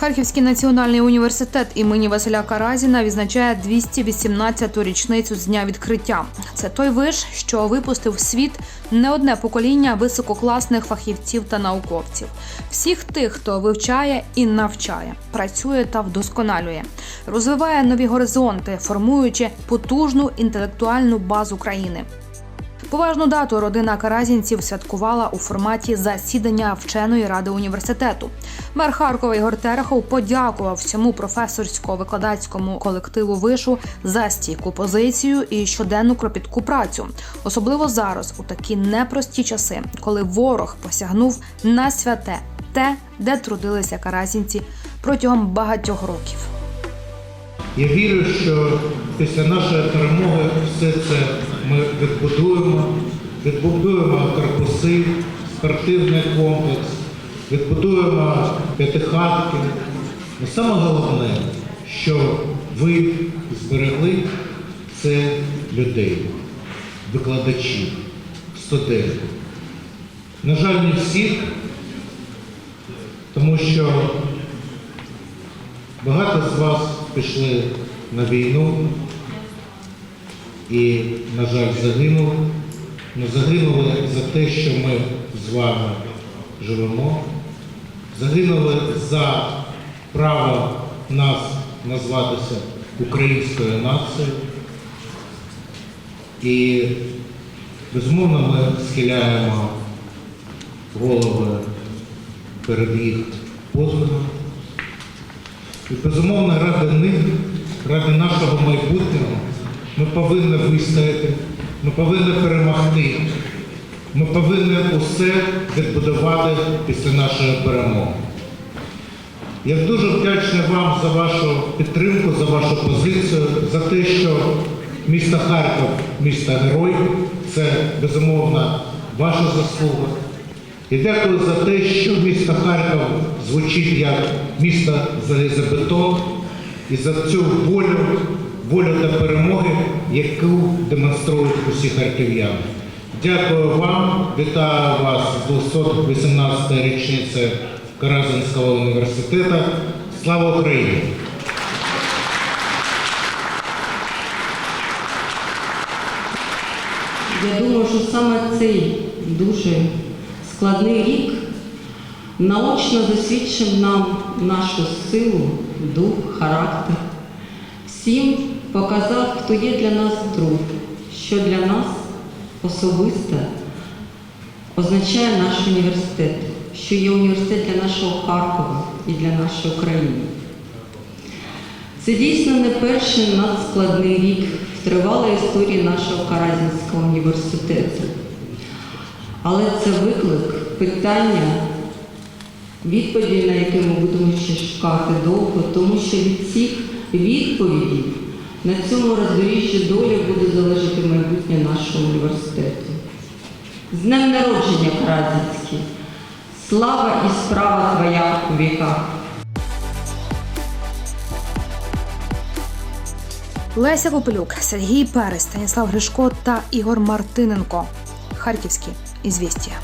Харківський національний університет імені Василя Каразіна відзначає 218-ту річницю з дня відкриття. Це той виш, що випустив в світ не одне покоління висококласних фахівців та науковців, всіх тих, хто вивчає і навчає, працює та вдосконалює, розвиває нові горизонти, формуючи потужну інтелектуальну базу країни. Поважну дату родина Каразінців святкувала у форматі засідання вченої ради університету. Мер Харкова Ігор Терехов подякував всьому професорсько-викладацькому колективу вишу за стійку позицію і щоденну кропітку працю, особливо зараз, у такі непрості часи, коли ворог посягнув на святе те, де трудилися каразінці протягом багатьох років. Я вірю, що після нашої перемоги все це ми відбудуємо, відбудуємо корпуси, спортивний комплекс, відбудуємо п'ятихатки. Але саме головне, що ви зберегли це людей, викладачів, студентів. На жаль, не всіх, тому що Багато з вас пішли на війну і, на жаль, загинули. Ну, загинули за те, що ми з вами живемо. Загинули за право нас назватися українською нацією. І, безумовно, ми схиляємо голови перед їх подвигом. І безумовно, ради них, ради нашого майбутнього, ми повинні вистояти, ми повинні перемогти, ми повинні усе відбудувати після нашої перемоги. Я дуже вдячний вам за вашу підтримку, за вашу позицію, за те, що місто Харків, місто Герой, це безумовно ваша заслуга. І дякую за те, що місто Харків звучить як місто залізобетон і за цю волю, волю до перемоги, яку демонструють усі харків'яни. Дякую вам, вітаю вас з 218 річниці Каразинського університету. Слава Україні! Я думаю, що саме цей дуже складний рік наочно засвідчив нам нашу силу, дух, характер. Всім показав, хто є для нас друг, що для нас особисто означає наш університет, що є університет для нашого Харкова і для нашої країни. Це дійсно не перший надскладний рік в тривалій історії нашого Каразінського університету. Але це виклик, питання, відповіді, на які ми будемо ще шукати довго, тому що від цих відповідей на цьому роздоріжжі долі буде залежати майбутнє нашого університету. З днем народження, Каразінський! Слава і справа Твоя у віках! Леся Попелюк, Сергій Перес, Станіслав Гришко та Ігор Мартиненко. Харківські «Известия».